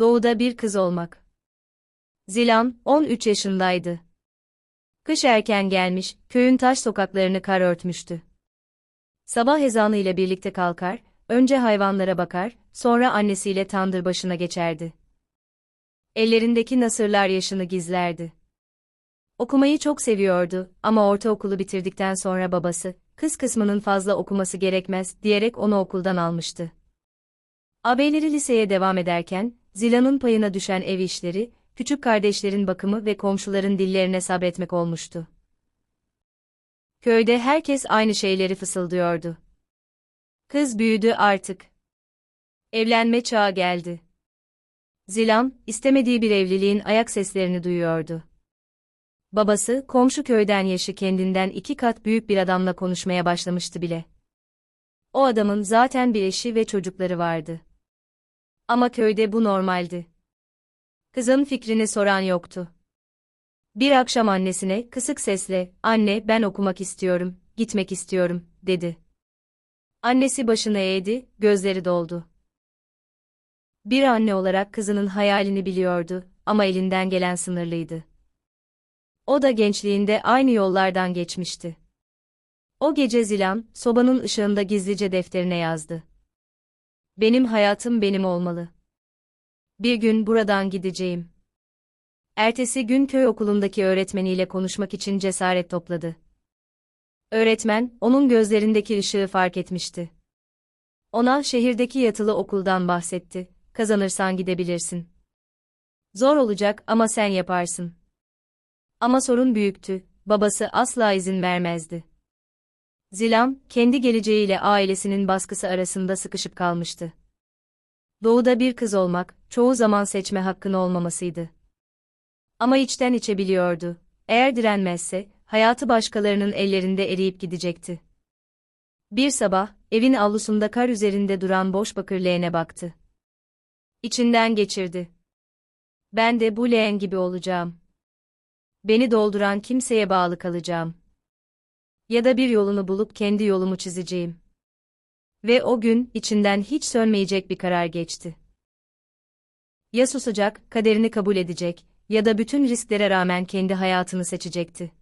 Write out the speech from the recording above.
Doğuda bir kız olmak. Zilan, 13 yaşındaydı. Kış erken gelmiş, köyün taş sokaklarını kar örtmüştü. Sabah ezanı ile birlikte kalkar, önce hayvanlara bakar, sonra annesiyle tandır başına geçerdi. Ellerindeki nasırlar yaşını gizlerdi. Okumayı çok seviyordu ama ortaokulu bitirdikten sonra babası, kız kısmının fazla okuması gerekmez diyerek onu okuldan almıştı. Ağabeyleri liseye devam ederken, Zila'nın payına düşen ev işleri, küçük kardeşlerin bakımı ve komşuların dillerine sabretmek olmuştu. Köyde herkes aynı şeyleri fısıldıyordu. Kız büyüdü artık. Evlenme çağı geldi. Zilan, istemediği bir evliliğin ayak seslerini duyuyordu. Babası, komşu köyden yaşı kendinden iki kat büyük bir adamla konuşmaya başlamıştı bile. O adamın zaten bir eşi ve çocukları vardı. Ama köyde bu normaldi. Kızın fikrini soran yoktu. Bir akşam annesine kısık sesle, "Anne, ben okumak istiyorum, gitmek istiyorum." dedi. Annesi başını eğdi, gözleri doldu. Bir anne olarak kızının hayalini biliyordu ama elinden gelen sınırlıydı. O da gençliğinde aynı yollardan geçmişti. O gece Zilan, sobanın ışığında gizlice defterine yazdı. Benim hayatım benim olmalı. Bir gün buradan gideceğim. Ertesi gün köy okulundaki öğretmeniyle konuşmak için cesaret topladı. Öğretmen, onun gözlerindeki ışığı fark etmişti. Ona şehirdeki yatılı okuldan bahsetti. Kazanırsan gidebilirsin. Zor olacak ama sen yaparsın. Ama sorun büyüktü. Babası asla izin vermezdi. Zilan, kendi geleceğiyle ailesinin baskısı arasında sıkışıp kalmıştı. Doğuda bir kız olmak, çoğu zaman seçme hakkın olmamasıydı. Ama içten içe biliyordu. Eğer direnmezse, hayatı başkalarının ellerinde eriyip gidecekti. Bir sabah, evin avlusunda kar üzerinde duran boş bakır leğene baktı. İçinden geçirdi. Ben de bu leğen gibi olacağım. Beni dolduran kimseye bağlı kalacağım. Ya da bir yolunu bulup kendi yolumu çizeceğim. Ve o gün içinden hiç sönmeyecek bir karar geçti. Ya susacak, kaderini kabul edecek ya da bütün risklere rağmen kendi hayatını seçecekti.